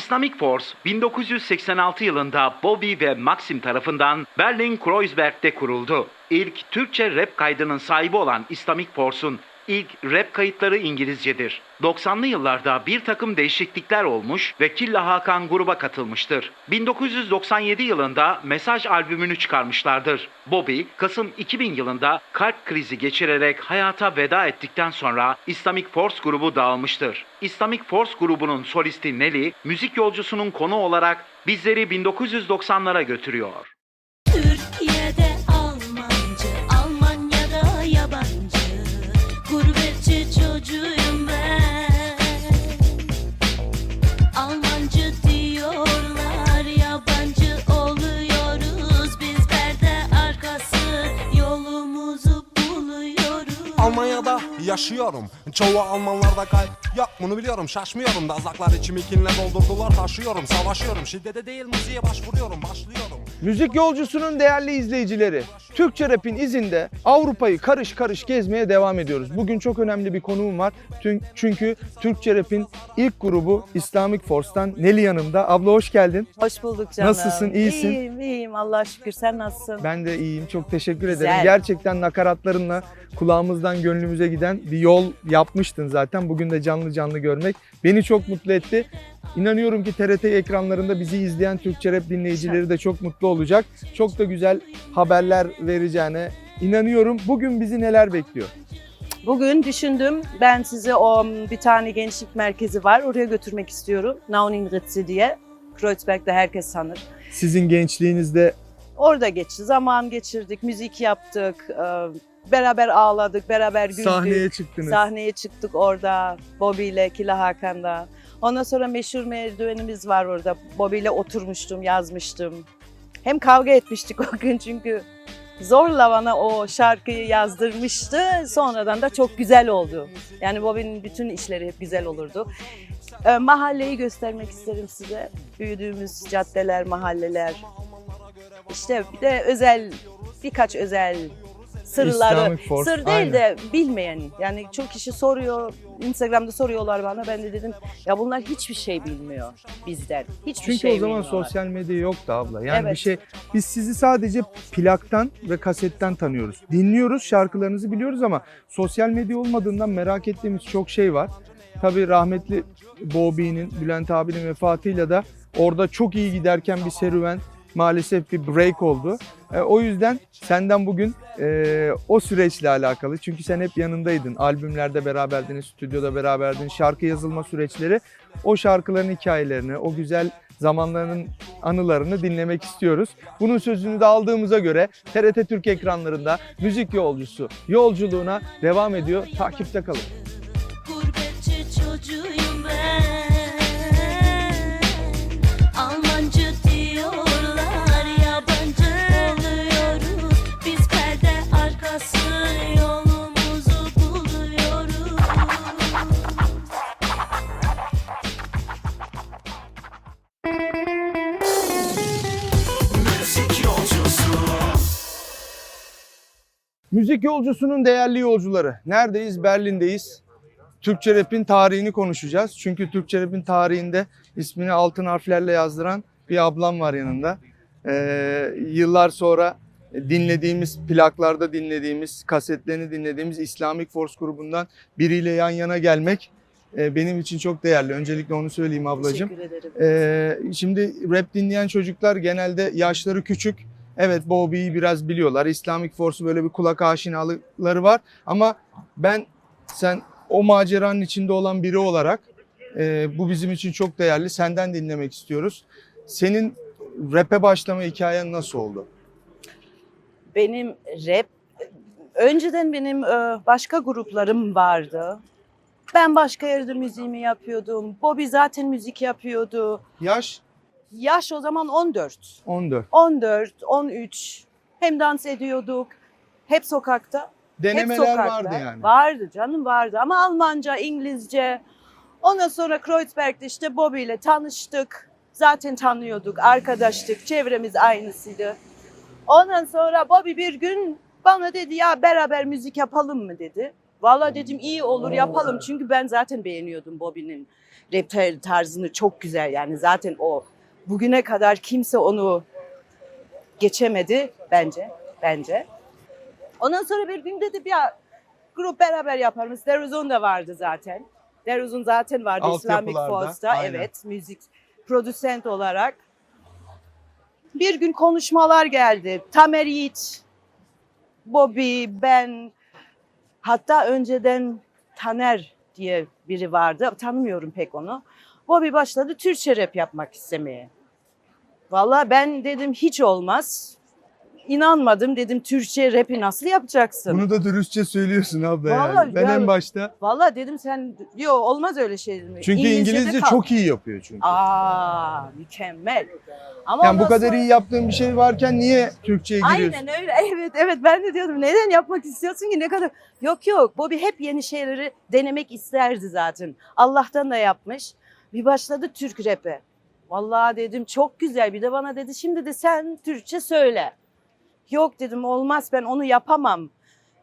Islamic Force 1986 yılında Bobby ve Maxim tarafından Berlin Kreuzberg'de kuruldu. İlk Türkçe rap kaydının sahibi olan Islamic Force'un ilk rap kayıtları İngilizcedir. 90'lı yıllarda bir takım değişiklikler olmuş ve Killa Hakan gruba katılmıştır. 1997 yılında Mesaj albümünü çıkarmışlardır. Bobby, Kasım 2000 yılında kalp krizi geçirerek hayata veda ettikten sonra Islamic Force grubu dağılmıştır. Islamic Force grubunun solisti Nelly, müzik yolcusunun konu olarak bizleri 1990'lara götürüyor. Yaşıyorum. Çoğu Almanlarda kalp yok bunu biliyorum Şaşmıyorum. Da azaklar içimi kinle doldurdular Taşıyorum savaşıyorum. Şiddete değil müziğe başvuruyorum Başlıyorum Müzik yolcusunun değerli izleyicileri, Türkçe Rap'in izinde Avrupa'yı karış karış gezmeye devam ediyoruz. Bugün çok önemli bir konuğum var. Çünkü Türkçe Rap'in ilk grubu Islamic Force'tan Nelly yanımda. Abla hoş geldin. Hoş bulduk canım. Nasılsın, iyisin? İyiyim, iyiyim. Allah şükür. Sen nasılsın? Ben de iyiyim. Çok teşekkür ederim. Güzel. Gerçekten nakaratlarınla kulağımızdan gönlümüze giden bir yol yapmıştın zaten. Bugün de canlı canlı görmek beni çok mutlu etti. İnanıyorum ki TRT ekranlarında bizi izleyen Türkçe Rap dinleyicileri de çok mutlu olacak. Çok da güzel haberler vereceğine inanıyorum. Bugün bizi neler bekliyor? Bugün düşündüm. Ben sizi o bir tane gençlik merkezi var. Oraya götürmek istiyorum. Nauninritzi diye. Kreuzberg'de herkes tanır. Sizin gençliğinizde Orada geçti. Zaman geçirdik. Müzik yaptık. e, Beraber ağladık. Beraber güldük. sahneye çıktınız. Sahneye çıktık orada. Bobby ile Kila Hakan'da. Ondan sonra meşhur merdivenimiz var orada. Bobby ile oturmuştum, yazmıştım. Hem kavga etmiştik o gün çünkü zorla bana o şarkıyı yazdırmıştı. Sonradan da çok güzel oldu. Yani Bobby'nin bütün işleri hep güzel olurdu. Ee, mahalleyi göstermek isterim size. Büyüdüğümüz caddeler, mahalleler. İşte bir de özel, birkaç özel sırları. Islamic Sır değil aynen. de bilmeyen. Yani çok kişi soruyor, Instagram'da soruyorlar bana. Ben de dedim ya bunlar hiçbir şey bilmiyor bizden. Hiçbir Çünkü şey o zaman bilmiyorlar. sosyal medya yoktu abla. Yani Evet. bir şey biz sizi sadece plaktan ve kasetten tanıyoruz. Dinliyoruz, şarkılarınızı biliyoruz ama sosyal medya olmadığından merak ettiğimiz çok şey var. Tabii rahmetli Bobby'nin, Bülent abinin vefatıyla da orada çok iyi giderken bir serüven maalesef bir break oldu. E, o yüzden senden bugün e, o süreçle alakalı çünkü sen hep yanındaydın. Albümlerde beraberdiniz, stüdyoda beraberdin, şarkı yazılma süreçleri. O şarkıların hikayelerini, o güzel zamanlarının anılarını dinlemek istiyoruz. Bunun sözünü de aldığımıza göre TRT Türk ekranlarında müzik yolcusu yolculuğuna devam ediyor. Takipte kalın. Müzik yolcusunun değerli yolcuları. Neredeyiz? Berlin'deyiz. Türkçe Rap'in tarihini konuşacağız. Çünkü Türkçe Rap'in tarihinde ismini altın harflerle yazdıran bir ablam var yanında. Ee, yıllar sonra dinlediğimiz, plaklarda dinlediğimiz, kasetlerini dinlediğimiz Islamic Force grubundan biriyle yan yana gelmek e, benim için çok değerli. Öncelikle onu söyleyeyim ablacığım. Teşekkür ederim. Ee, şimdi rap dinleyen çocuklar genelde yaşları küçük. Evet Bobby'yi biraz biliyorlar. Islamic Force'u böyle bir kulak aşinalıkları var. Ama ben sen o maceranın içinde olan biri olarak e, bu bizim için çok değerli. Senden dinlemek istiyoruz. Senin rap'e başlama hikayen nasıl oldu? Benim rap, önceden benim e, başka gruplarım vardı. Ben başka yerde müziğimi yapıyordum. Bobby zaten müzik yapıyordu. Yaş Yaş o zaman 14. 14. 14, 13. Hem dans ediyorduk. Hep sokakta. Hep Denemeler sokakta. vardı yani. Vardı canım vardı ama Almanca, İngilizce. Ondan sonra Kreuzberg'de işte Bobby ile tanıştık. Zaten tanıyorduk, arkadaştık, çevremiz aynısıydı. Ondan sonra Bobby bir gün bana dedi ya beraber müzik yapalım mı dedi. Valla dedim iyi olur yapalım çünkü ben zaten beğeniyordum Bobby'nin rap tar- tarzını çok güzel yani zaten o bugüne kadar kimse onu geçemedi bence bence. Ondan sonra bir gün dedim ya grup beraber yaparız. Deruzon da vardı zaten. Deruzon zaten vardı Islamic Altyapılarda, Force'da. aynen. Evet müzik prodüsent olarak. Bir gün konuşmalar geldi. Tamer Yiğit, Bobby, ben hatta önceden Taner diye biri vardı. Tanımıyorum pek onu. Bobby başladı Türkçe rap yapmak istemeye. Vallahi ben dedim hiç olmaz. İnanmadım dedim Türkçe rapi nasıl yapacaksın? Bunu da dürüstçe söylüyorsun abla Vallahi yani. Ben ya- en başta. Vallahi dedim sen yok olmaz öyle şey dedim. Çünkü İngilizce'de İngilizce kal. çok iyi yapıyor çünkü. Aa mükemmel. Ama yani bu ondan kadar sonra- iyi yaptığın bir şey varken niye Türkçe'ye giriyorsun? Aynen öyle. Evet evet ben de diyordum neden yapmak istiyorsun ki ne kadar. Yok yok Bobby hep yeni şeyleri denemek isterdi zaten. Allah'tan da yapmış. Bir başladı Türk rap'e. Vallahi dedim çok güzel. Bir de bana dedi şimdi de sen Türkçe söyle. Yok dedim olmaz ben onu yapamam.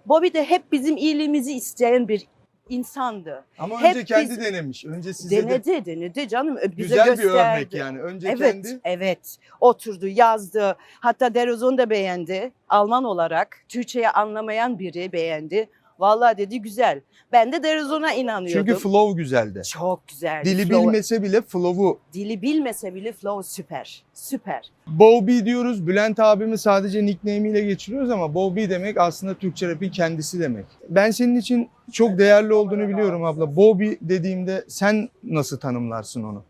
Bobby de hep bizim iyiliğimizi isteyen bir insandı. Ama Hep önce kendi biz- denemiş. Önce size de Denedi denedi canım bize güzel bir gösterdi. örnek yani. Önce Evet, kendi evet. Oturdu, yazdı. Hatta Derozon da beğendi. Alman olarak Türkçeyi anlamayan biri beğendi. Vallahi dedi güzel. Ben de Derozon'a inanıyordum. çünkü flow güzeldi. çok güzel. Dili Flow- bilmese bile flow'u. dili bilmese bile flow süper. Süper. Bobby diyoruz. Bülent abimi sadece nickname'iyle geçiriyoruz ama Bobby demek aslında Türkçe rap'in kendisi demek. Ben senin için çok değerli olduğunu biliyorum abla. Bobby dediğimde sen nasıl tanımlarsın onu?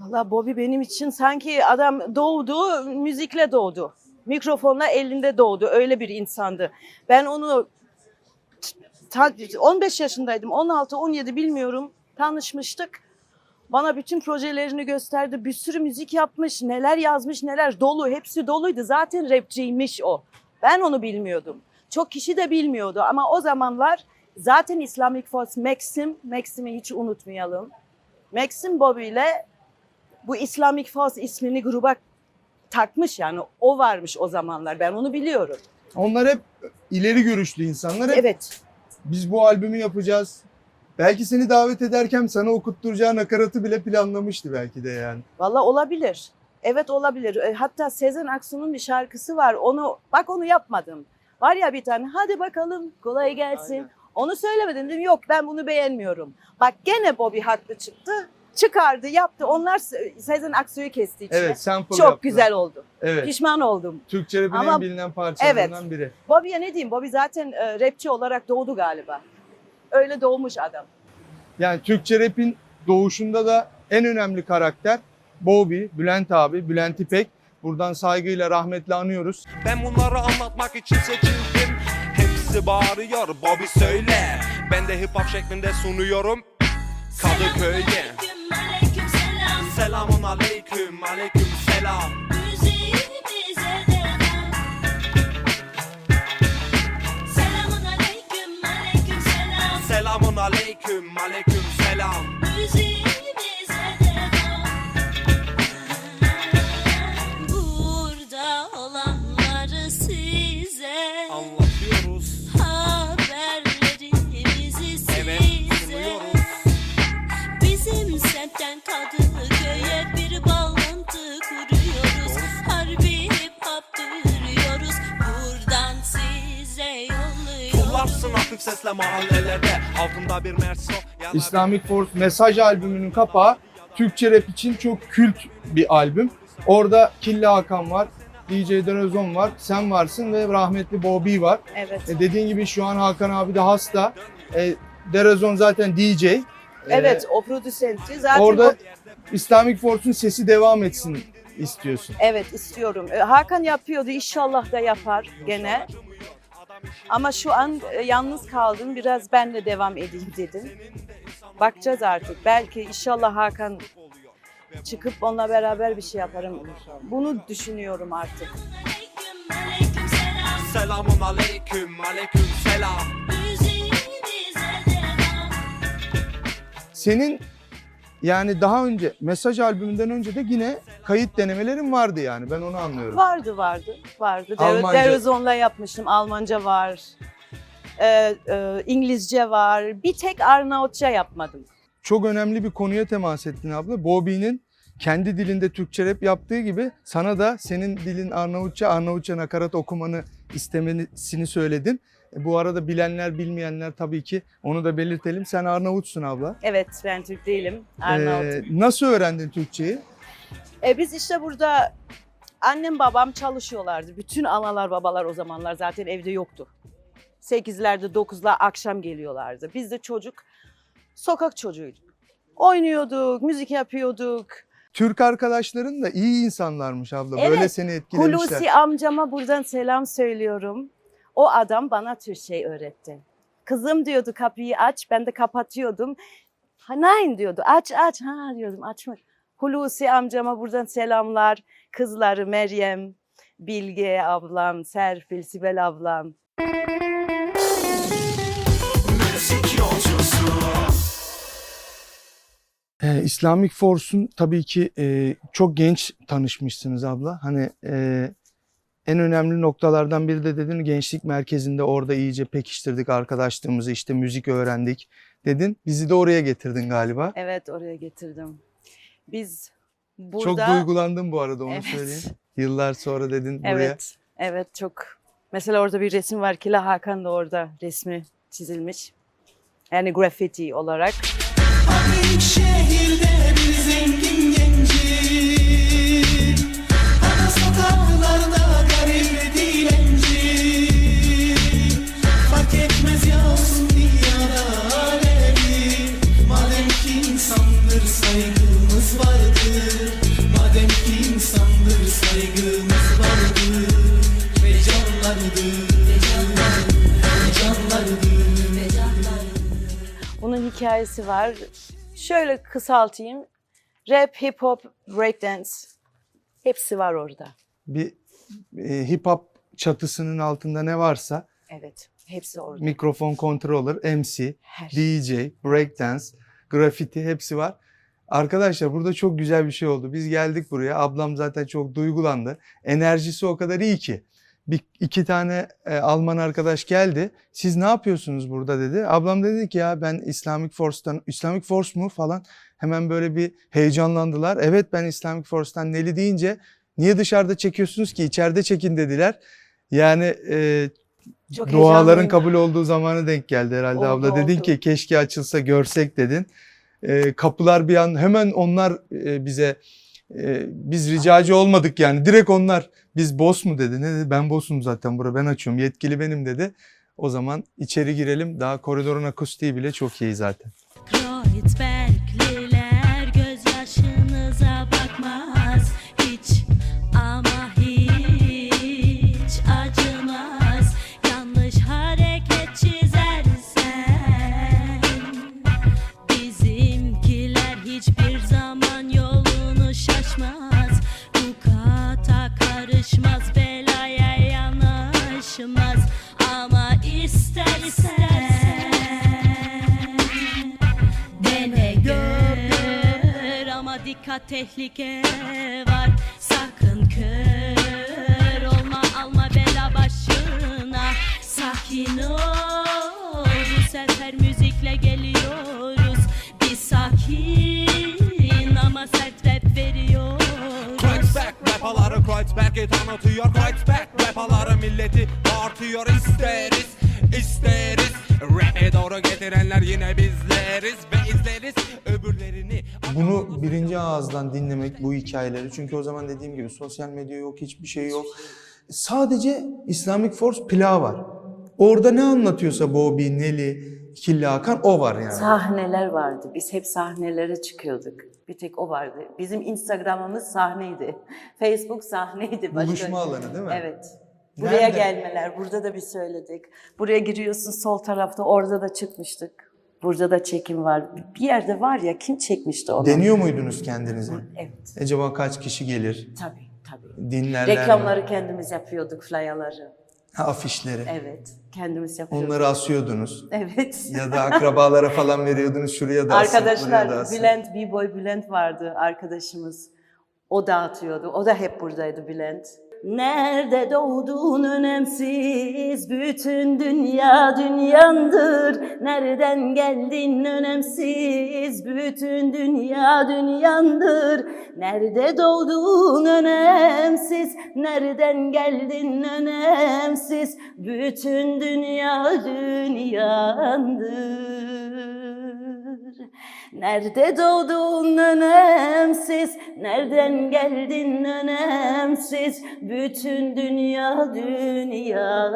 Vallahi Bobby benim için sanki adam doğdu, müzikle doğdu. Mikrofonla elinde doğdu. Öyle bir insandı. Ben onu 15 yaşındaydım. 16, 17 bilmiyorum. Tanışmıştık. Bana bütün projelerini gösterdi. Bir sürü müzik yapmış, neler yazmış, neler dolu. Hepsi doluydu. Zaten rapçiymiş o. Ben onu bilmiyordum. Çok kişi de bilmiyordu ama o zamanlar zaten Islamic Force Maxim, Maxim'i hiç unutmayalım. Maxim Bobby ile bu Islamic Force ismini gruba takmış yani o varmış o zamanlar ben onu biliyorum. Onlar hep ileri görüşlü insanlar. Hep Evet. Biz bu albümü yapacağız. Belki seni davet ederken sana okutturacağı nakaratı bile planlamıştı belki de yani. Valla olabilir. Evet olabilir. E, Hatta Sezen Aksu'nun bir şarkısı var. Onu bak onu yapmadım. Var ya bir tane hadi bakalım kolay gelsin. Onu söylemedim dedim yok ben bunu beğenmiyorum. Bak gene Bobby haklı çıktı. Çıkardı yaptı. Onlar Se- Sezen Aksu'yu kesti içine. Evet sample Çok yaptılar. güzel oldu. Evet. Pişman oldum. Türkçe rap'in Ama- en bilinen parçalarından biri. Bobby'ye ne diyeyim? Bobby zaten e, rapçi olarak doğdu galiba. Öyle doğmuş adam. Yani Türkçe rap'in doğuşunda da en önemli karakter Bobby, Bülent abi, Bülent İpek. Buradan saygıyla rahmetle anıyoruz. Ben bunları anlatmak için seçildim Hepsi bağırıyor Bobby söyle Ben de hip hop şeklinde sunuyorum Kadıköy'e. Selamun aleyküm aleyküm selam Müziğimize devam. Selamun aleyküm, aleyküm selam. Selamun aleyküm aleyküm selam Islamic Force Mesaj albümünün kapağı Türkçe rap için çok kült bir albüm. Orada Killa Hakan var, DJ Derozon var, sen varsın ve rahmetli Bobby var. Evet. E, dediğin gibi şu an Hakan abi de hasta. E, Derozon zaten DJ. E, Evet o prodüsenti. Zaten Orada o- Islamic Force'un sesi devam etsin istiyorsun. Evet istiyorum. E, Hakan yapıyordu inşallah da yapar gene. Ama şu an e, yalnız kaldım. Biraz ben de devam edeyim dedim. Bakacağız artık. Belki inşallah Hakan çıkıp onunla beraber bir şey yaparım. Bunu düşünüyorum artık. Selamun aleyküm aleyküm selam. Senin yani daha önce mesaj albümünden önce de yine kayıt denemelerin vardı yani ben onu anlıyorum. Vardı vardı. Vardı. Almanca. Derozon'la yapmıştım. Almanca var. E, e, İngilizce var. Bir tek Arnavutça yapmadım. çok önemli bir konuya temas ettin abla. Bobby'nin kendi dilinde Türkçe rap yaptığı gibi sana da senin dilin Arnavutça, Arnavutça nakarat okumanı istemesini söyledin. E, Bu arada bilenler bilmeyenler tabii ki onu da belirtelim. Sen Arnavutsun abla. Evet ben Türk değilim. Arnavut. Ee, nasıl öğrendin Türkçeyi? E, biz işte burada annem babam çalışıyorlardı. Bütün analar babalar o zamanlar zaten evde yoktu. 8'lerde 9'lar akşam geliyorlardı. Biz de çocuk sokak çocuğuyduk. Oynuyorduk, müzik yapıyorduk. Türk arkadaşların da iyi insanlarmış abla. Böyle Evet, seni etkilemişler. Hulusi amcama buradan selam söylüyorum. O adam bana Türkçe öğretti. Kızım diyordu kapıyı aç, ben de kapatıyordum. Ha, nein diyordu, aç aç. Ha diyordum, açma. Hulusi amcama buradan selamlar. Kızları Meryem, Bilge ablam, Serpil, Sibel ablam. Ee, Islamic Force'un tabii ki e, çok genç tanışmışsınız abla. Hani e, en önemli noktalardan biri de dedin gençlik merkezinde orada iyice pekiştirdik arkadaşlığımızı işte müzik öğrendik dedin. Bizi de oraya getirdin galiba. Evet oraya getirdim. Biz burada... Çok duygulandım bu arada onu Evet. söyleyeyim. Yıllar sonra dedin buraya. Evet, evet çok. Mesela orada bir resim var. Kila Hakan da orada resmi çizilmiş. Yani graffiti olarak. Büyük şehirde hikayesi var. Şöyle kısaltayım. Rap, hip hop, breakdance hepsi var orada. Bir e, hip hop çatısının altında ne varsa Evet, hepsi orada. mikrofon controller, MC, Her şey. DJ, breakdance, graffiti hepsi var. Arkadaşlar burada çok güzel bir şey oldu. Biz geldik buraya. Ablam zaten çok duygulandı. Enerjisi o kadar iyi ki. Bir, iki tane e, Alman arkadaş geldi. Siz ne yapıyorsunuz burada dedi. Ablam dedi ki ya ben Islamic Force'tan, Islamic Force mu falan hemen böyle bir heyecanlandılar. Evet ben Islamic Force'tan Neli deyince niye dışarıda çekiyorsunuz ki içeride çekin dediler. Yani e, Çok Duaların kabul olduğu zamanı denk geldi herhalde Oldu, abla. Dedin oldu. ki keşke açılsa görsek dedin. Ee, kapılar bir an hemen onlar e, bize e, biz ricacı olmadık yani. Direkt onlar biz boss mu dedi. Ne dedi? Ben boss'um zaten bura ben açıyorum. Yetkili benim dedi. O zaman içeri girelim. Daha koridorun akustiği bile çok iyi zaten. Kreuzbergliler like. Hikayeleri. Çünkü o zaman dediğim gibi sosyal medya yok, hiçbir şey yok. Sadece Islamic Force plağı var. Orada ne anlatıyorsa Bobby, Nelly, Killa Hakan o var yani. Sahneler vardı. Biz hep sahnelere çıkıyorduk. Bir tek o vardı. Bizim Instagram'ımız sahneydi. Facebook sahneydi. Başka- Buluşma alanı değil mi? Evet. Buraya Nerede? gelmeler. Burada da bir söyledik. Buraya giriyorsun sol tarafta. Orada da çıkmıştık. Burada da çekim var. Bir yerde var ya kim çekmişti onu? Deniyor muydunuz kendinizi? Evet. Acaba kaç kişi gelir? Tabii tabii. Dinlerler Reklamları mi? kendimiz yapıyorduk, flyer'ları. Ha, afişleri. Evet, kendimiz yapıyorduk. Onları asıyordunuz. Evet. Ya da akrabalara falan veriyordunuz şuraya da asın, buraya da Arkadaşlar, asın. Bülent, B-Boy Bülent vardı arkadaşımız. O dağıtıyordu. O da hep buradaydı Bülent. Nerede doğduğun önemsiz, bütün dünya dünyandır. Nereden geldin önemsiz, bütün dünya dünyandır. Nerede doğduğun önemsiz, nereden geldin önemsiz, bütün dünya dünyandır. Nerede doğdun önemsiz, nereden geldin önemsiz, bütün dünya dünyandır.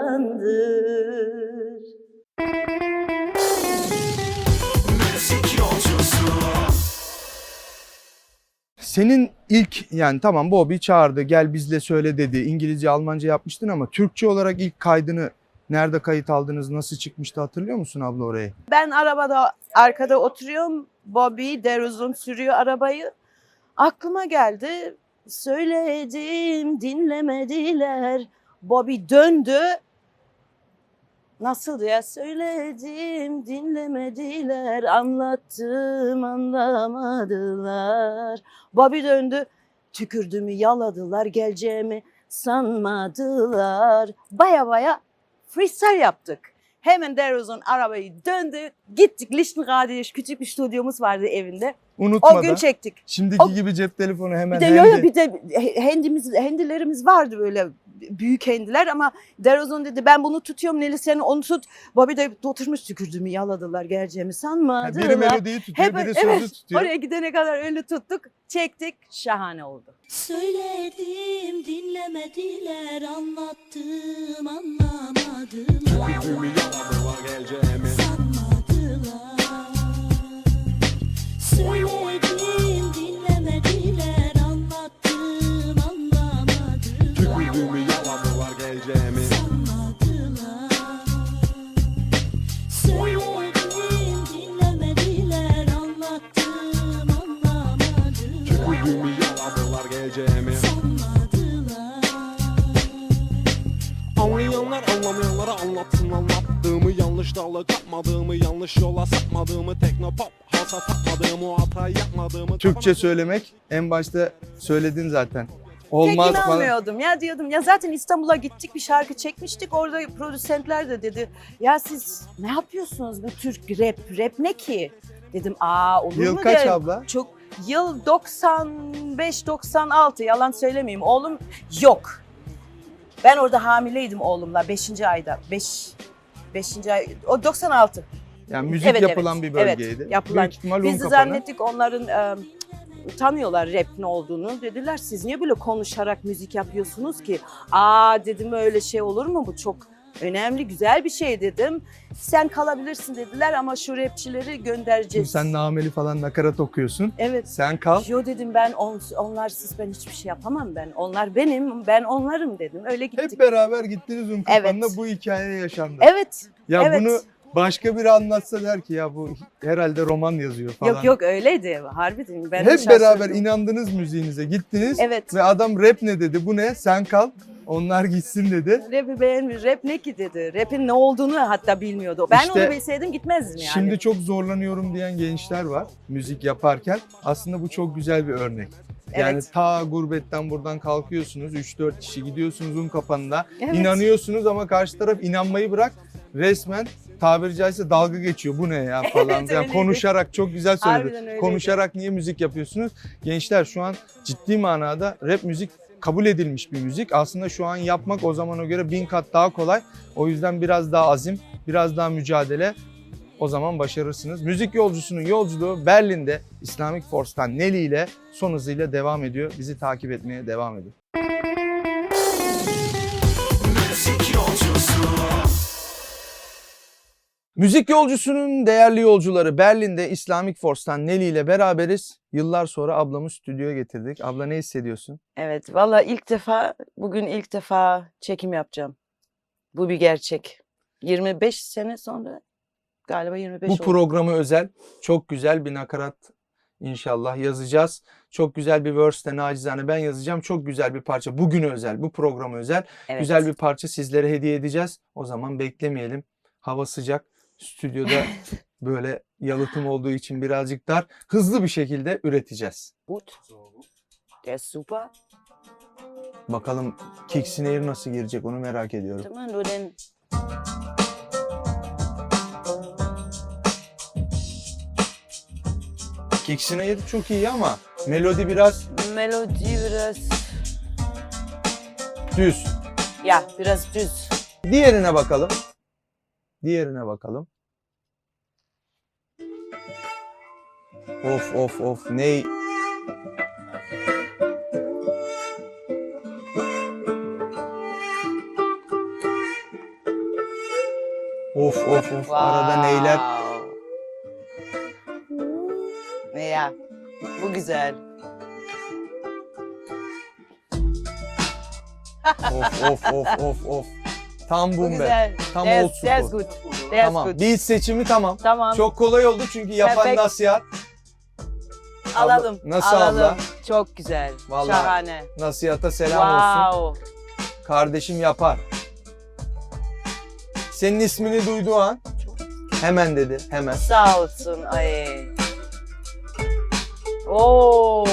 Senin ilk yani tamam Bobby çağırdı gel bizle söyle dedi. İngilizce, Almanca yapmıştın ama Türkçe olarak ilk kaydını nerede kayıt aldınız, nasıl çıkmıştı hatırlıyor musun abla orayı? Ben arabada arkada oturuyorum. Bobby Deruzun sürüyor arabayı. Aklıma geldi. Söyledim dinlemediler. Bobby döndü. Nasıl ya? Söyledim dinlemediler. Anlattım anlamadılar. Bobby döndü. Tükürdümü yaladılar. Geleceğimi sanmadılar. Baya baya freestyle yaptık. Hemen Deroz'un arabayı döndü. Gittik Lichtenrade'ye küçük bir stüdyomuz vardı evinde. Unutma O gün çektik. Şimdiki O- gibi cep telefonu hemen Bir de yo yo hendi. bir de hendimiz hendilerimiz vardı böyle büyük hendiler ama Deroz'un dedi ben bunu tutuyorum Neli sen onu tut. Bobby de oturmuş tükürdüğümü yaladılar geleceğimi Ha, sanmadılar. biri melodiyi tutuyor, Hep biri sözü evet, tutuyor. oraya gidene kadar öyle tuttuk. Çektik. Şahane oldu. Söyledim dinlemediler, anlattım anlamadılar. Sanmadılar. Söyledim dinlemediler, Türkçe söylemek en başta söyledin zaten. Olmaz Tek inanmıyordum ya diyordum ya zaten İstanbul'a gittik bir şarkı çekmiştik orada producentler de dedi ya siz ne yapıyorsunuz bu Türk rap rap ne ki? Dedim aa olur Yıl mu kaç dedim. abla? Çok yıl 95-96 yalan söylemeyeyim oğlum yok. Ben orada hamileydim oğlumla 5. ayda 5 5. ay o 96. Yani müzik Evet, yapılan evet. bir Evet, bölgeydi. yapılan. Büyük ihtimal Biz de zannettik onların e, tanıyorlar rap ne olduğunu. Dediler siz niye böyle konuşarak müzik yapıyorsunuz ki? Aa dedim öyle şey olur mu? Bu çok önemli, güzel bir şey dedim. Sen kalabilirsin dediler ama şu rapçileri Şimdi göndereceğiz. sen nameli falan nakarat okuyorsun. Evet. Sen kal. Yo dedim ben on, onlarsız ben hiçbir şey yapamam ben. Onlar benim, ben onlarım dedim. Öyle gittik. Hep beraber gittiniz Unkapanı'na Evet. bu hikaye yaşandı. Evet. Ya evet. bunu başka biri anlatsa der ki ya bu herhalde roman yazıyor falan. Yok yok öyleydi. Harbi dedim. Ben de Hep beraber inandınız müziğinize gittiniz Evet. ve adam rap ne dedi bu ne sen kal onlar gitsin dedi. Rap'i beğenmiyor. Rap ne ki dedi. Rap'in ne olduğunu hatta bilmiyordu. Ben İşte onu bilseydim gitmezdim yani. Şimdi çok zorlanıyorum diyen gençler var müzik yaparken. Aslında bu çok güzel bir örnek. Yani Evet. ta gurbetten buradan kalkıyorsunuz 3-4 kişi gidiyorsunuz un kapanına Evet. inanıyorsunuz ama karşı taraf inanmayı bırak resmen tabiri caizse dalga geçiyor bu ne ya falan. Evet, yani konuşarak çok güzel söyledi. Konuşarak niye müzik yapıyorsunuz? Gençler şu an ciddi manada rap müzik kabul edilmiş bir müzik. Aslında şu an yapmak o zamana göre bin kat daha kolay. O yüzden biraz daha azim, biraz daha mücadele o zaman başarırsınız. Müzik yolcusunun yolculuğu Berlin'de Islamic Force'tan Nelly ile son hızıyla devam ediyor. Bizi takip etmeye devam edin. Müzik yolcusunun değerli yolcuları Berlin'de Islamic Force'tan Nelly ile beraberiz. Yıllar sonra ablamı stüdyoya getirdik. Abla ne hissediyorsun? Evet valla ilk defa bugün ilk defa çekim yapacağım. Bu bir gerçek. 25 sene sonra galiba 25 Bu oldu. programı özel çok güzel bir nakarat inşallah yazacağız. Çok güzel bir verse de nacizane ben yazacağım. Çok güzel bir parça. Bugüne özel, bu programa özel. Evet. Güzel bir parça sizlere hediye edeceğiz. O zaman beklemeyelim. Hava sıcak. Stüdyoda böyle yalıtım olduğu için birazcık dar. Hızlı bir şekilde üreteceğiz. Gut. Der ist super. Bakalım kick snare nasıl girecek onu merak ediyorum. Warte mal, nur den. Çok iyi ama melodi biraz Melodie biraz. düz. Ja, biraz düz. Diğerine bakalım. Diğerine bakalım. Of of of ney? Of of of arada neyler? Ja, bu güzel. Of of of of of. Tam Bu bap. güzel. Tam der, old school. gut. Der Tamam. ist gut. Beat seçimi tamam. Tamam. Çok kolay oldu çünkü yapan Perfect. nasihat. alalım. Nasıl alalım. abla? Çok güzel. Vallahi Şahane. Nasihata selam olsun. Wow. Kardeşim yapar. Senin ismini duyduğu an hemen dedi. Hemen. Sağ olsun. Ay. Oo.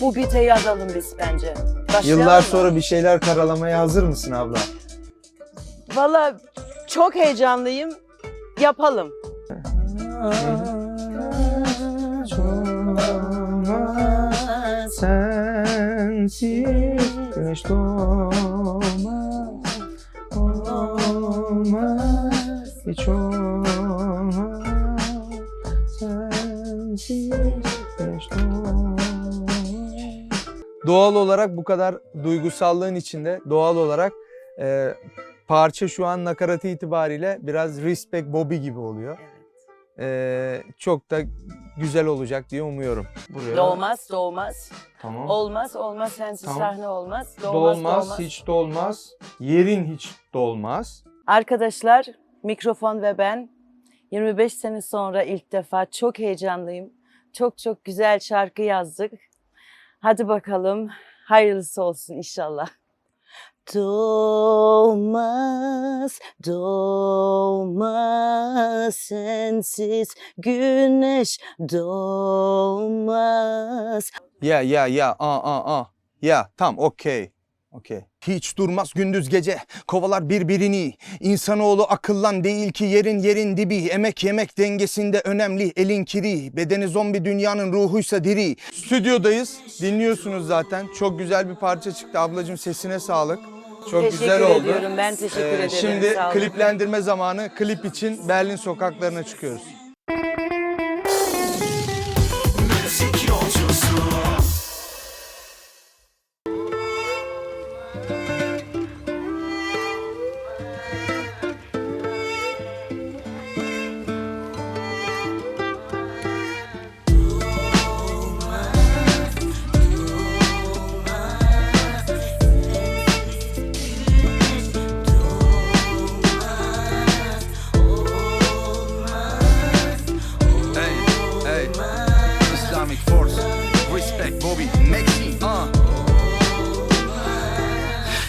Bu bite yazalım biz bence. Başlayalım Yıllar mı? sonra bir şeyler karalamaya hazır mısın abla? Valla çok heyecanlıyım. Yapalım. Sensiz güneş doğmaz, olmaz, hiç olmaz. Doğal olarak bu kadar duygusallığın içinde doğal olarak e, parça şu an nakaratı itibariyle biraz Respect Bobby gibi oluyor. E, çok da güzel olacak diye umuyorum. Buraya. Doğmaz, doğmaz. Tamam. Olmaz, olmaz. Sensiz Tamam. sahne olmaz. Doğmaz, dolmaz, doğmaz. hiç dolmaz. Yerin hiç dolmaz. Arkadaşlar, mikrofon ve ben 25 sene sonra ilk defa çok heyecanlıyım. Çok çok güzel şarkı yazdık. Hadi bakalım. Hayırlısı olsun inşallah. Doğmaz, doğmaz sensiz güneş doğmaz. Ya ya ya a a a. Ya tam okey. Okey. Hiç durmaz gündüz gece kovalar birbirini İnsanoğlu akıllan değil ki yerin yerin dibi Emek yemek dengesinde önemli elin kiri Bedeni zombi dünyanın ruhuysa diri Stüdyodayız dinliyorsunuz zaten çok güzel bir parça çıktı ablacığım sesine sağlık Çok teşekkür güzel oldu. ediyorum. Ben teşekkür Ee, ederim. Şimdi kliplendirme zamanı. Klip için Berlin sokaklarına çıkıyoruz. Bobby, Maxine, uh.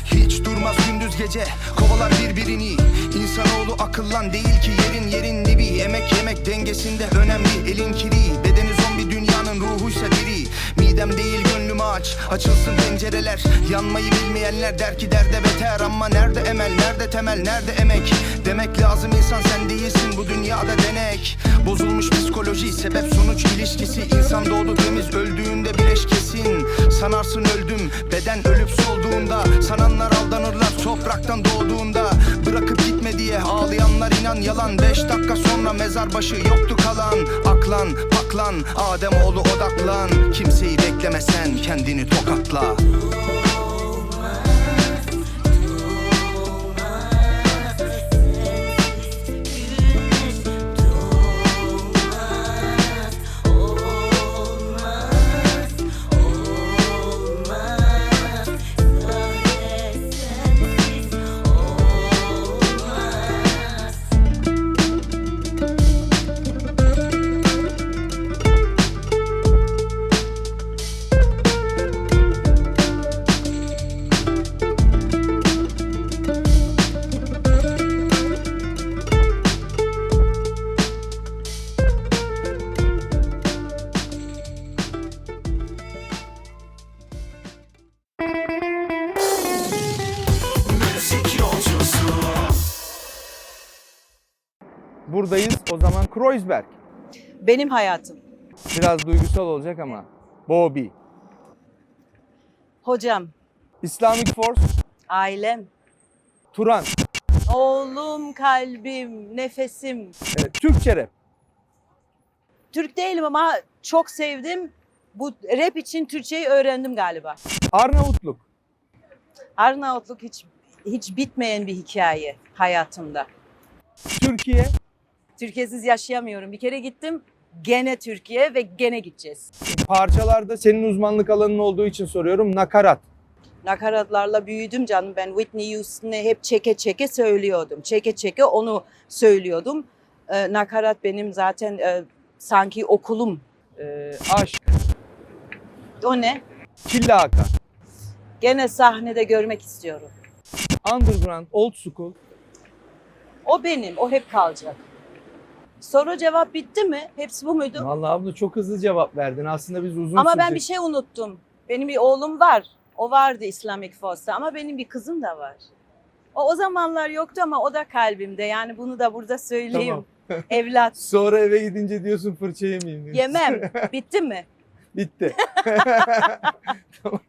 Hiç durmaz gündüz gece, kovalar birbirini. İnsanoğlu akıllan değil ki yerin yerin dibi Emek yemek dengesinde önemli, elin kiri. Bedeni zombi dünyanın ruhuysa diri Midem değil gönlümü aç, açılsın pencereler. Yanmayı bilmeyenler der ki derde beter. Ama nerede emel, nerede temel, nerede emek? Demek lazım insan sen değilsin bu dünyada denek. Bozulmuş psikoloji sebep sonuç ilişkisi. İnsan doğdu temiz öldüğünde bileş kesin Sanarsın öldüm beden ölüp solduğunda. Sananlar aldanırlar topraktan doğduğunda. Bırakıp gitme diye ağlayanlar inan yalan. Beş dakika sonra mezar başı yoktu kalan. Aklan paklan Ademoğlu odaklan. Kimseyi beklemesen kendini tokatla Kreuzberg. Benim hayatım. Biraz duygusal olacak ama. Bobby. Hocam, Islamic Force. ailem, Turan. oğlum, kalbim, nefesim. Evet, Türkçe rap. Türk değilim ama çok sevdim. Bu rap için Türkçeyi öğrendim galiba. Arnavutluk. Arnavutluk hiç hiç bitmeyen bir hikaye hayatımda. Türkiye. Türkiye'siz yaşayamıyorum. Bir kere gittim, gene Türkiye ve gene gideceğiz. Parçalarda senin uzmanlık alanın olduğu için soruyorum. Nakarat. Nakaratlarla büyüdüm canım. Ben Whitney Houston'ı hep çeke çeke söylüyordum. Çeke çeke onu söylüyordum. Ee, nakarat benim zaten e, sanki okulum. Ee, aşk. O ne? Killa Hakan. Gene sahnede görmek istiyorum. Underground. Old School. O benim, o hep kalacak. Soru cevap bitti mi? Hepsi bu muydu? Vallahi abla çok hızlı cevap verdin. Aslında biz uzun Ama ben sürecek- bir şey unuttum. Benim bir oğlum var. O vardı Islamic Force'ta ama benim bir kızım da var. O, o zamanlar yoktu ama o da kalbimde. Yani bunu da burada söyleyeyim. Evlat. Sonra eve gidince diyorsun fırça yemeyeyim diyorsun. Yemem. Bitti mi? Bitti. Müzik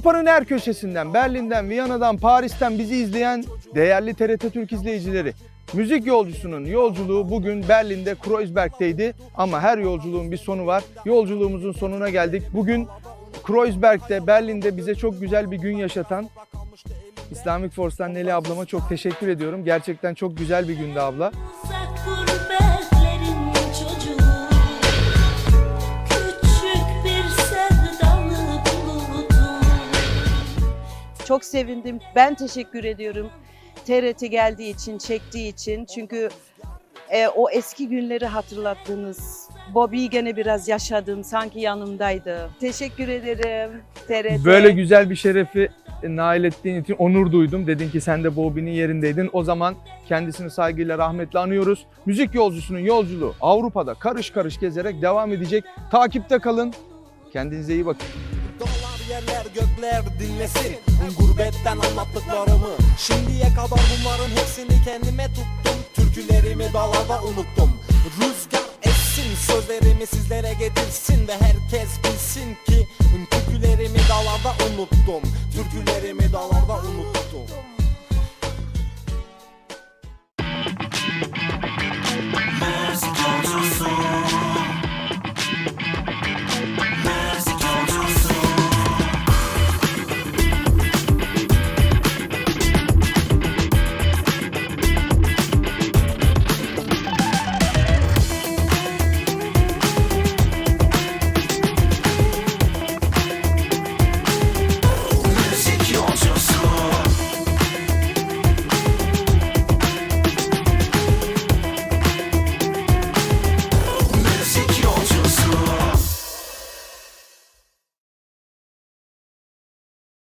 Avrupa'nın her köşesinden, Berlin'den, Viyana'dan, Paris'ten bizi izleyen değerli TRT Türk izleyicileri. Müzik yolcusunun yolculuğu bugün Berlin'de Kreuzberg'teydi ama her yolculuğun bir sonu var. Yolculuğumuzun sonuna geldik. Bugün Kreuzberg'de, Berlin'de bize çok güzel bir gün yaşatan İslamic Force'tan Neli ablama çok teşekkür ediyorum. Gerçekten çok güzel bir gündü abla. Çok sevindim. Ben teşekkür ediyorum. TRT geldiği için, çektiği için. Çünkü e, o eski günleri hatırlattınız. Bobby'yi gene biraz yaşadım. Sanki yanımdaydı. Teşekkür ederim TRT. Böyle güzel bir şerefi nail ettiğin için onur duydum. Dedin ki sen de Bobby'nin yerindeydin. O zaman kendisini saygıyla rahmetle anıyoruz. Müzik yolcusunun yolculuğu Avrupa'da karış karış gezerek devam edecek. Takipte kalın. Kendinize iyi bakın. Dağlar yerler gökler dinlesin. Gurbetten anlattıklarımı Şimdiye kadar bunların hepsini kendime tuttum. Türkülerimi dalada unuttum. Rüzgar essin sözlerimi sizlere getirsin Ve herkes bilsin ki Türkülerimi dalada unuttum